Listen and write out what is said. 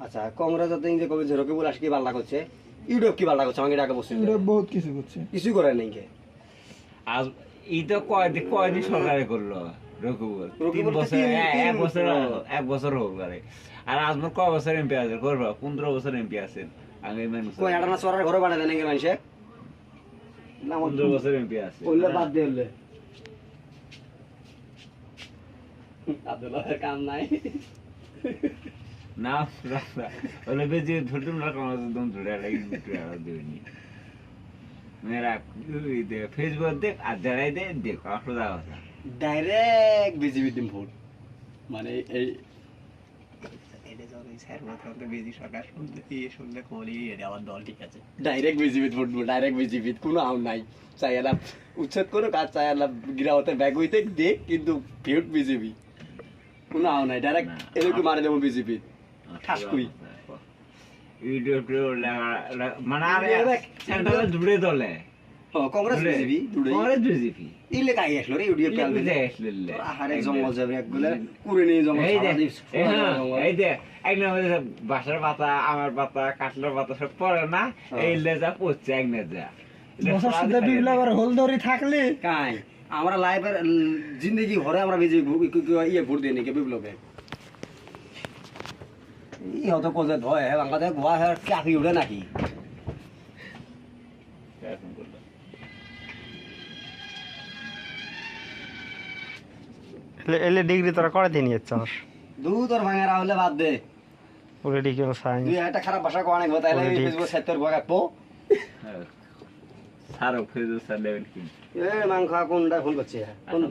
আচ্ছা কংগ্রেস যাতে ইন্দে কবি যে রকিবুল আশকি বাল্লা করছে ইউটিউব কি বাল্লা করছে আমাকে ডাকে বসে এটা বহুত কিছু করছে কিছু করে নাই কে আজ ই তো কয়দিন কয়দিন সরকারে করল তিন রকিবুল বছর তিন- তিন- এক বছর। এক বছর হোক পারে আর আজমর কয় বছর এমপি আছে করব পনেরো বছর এমপি আছেন আগে মানুষ কই আটানা সরার ঘরে বাড়া দেয় নাকি মানুষে না পনেরো বছর এমপি আছে বললে বাদ দিয়ে উঠলে আব্দুল্লাহের কাম নাই। না ওলে বেজি ধরতুম না কোনো দম ধরে লাগি ধরে দিবনি মেরা ফেসবুক দেখ আর যারাই দে দেখ আসলে দাও ডাইরেক্ট বিজেপি দিন ভোট মানে এই direct BJP vote direct BJP কোনো আম নাই। উচ্ছেদ করুক আর চাই গিরাওতে ব্যাগ হইতে দেখ কিন্তু ভিউট বিজেপি কোনো আম নাই ডাইরেক্ট। এরকম মারে দেবো বিজেপি ঠাসকুই। ইউটিউব আর ভিডিও দেখ। সেন্ট্রাল জুড়ে দলে ও কংগ্রেস বিজেপি। কংগ্রেস বিজেপি ইলে কাই আসলো রে ইউডিএফ পেল আহারে জঙ্গল যাবে একগুলো কুড়ে নিয়ে জঙ্গল এই সারা এই সোনা জঙ্গল। এই যে এক নম্বরে যে বাসার পাতা আমার পাতা কাটলার পাতা সব পরে না। এই লেজা পড়ছে এক আর হোলদরি থাকলে। কাই আমরা লাইফের জিন্দগি ভরে আমরা বিজেপি ইয়ে ভোট দিয়ে নাকি বিপ্লবে ই হয়তো কোজে ধয় হ্যাঁ বাংলাদেশ গোয়া হ্যাঁ কাফি উঠে নাকি এলে ডিগ্রি তোরা করে দিয়ে নিয়েছস দু তোর ভাঙারা হলে বাদ দে। পলিটিক্যাল তুই সায়েন্স একটা খারাপ ভাষা কোয়া নাকি তাইলে. ফেসবুক গোয়া কাটবো সারো ফেজু সার লেভেল কি এ মাংস কোনটা ফোন করছে কোন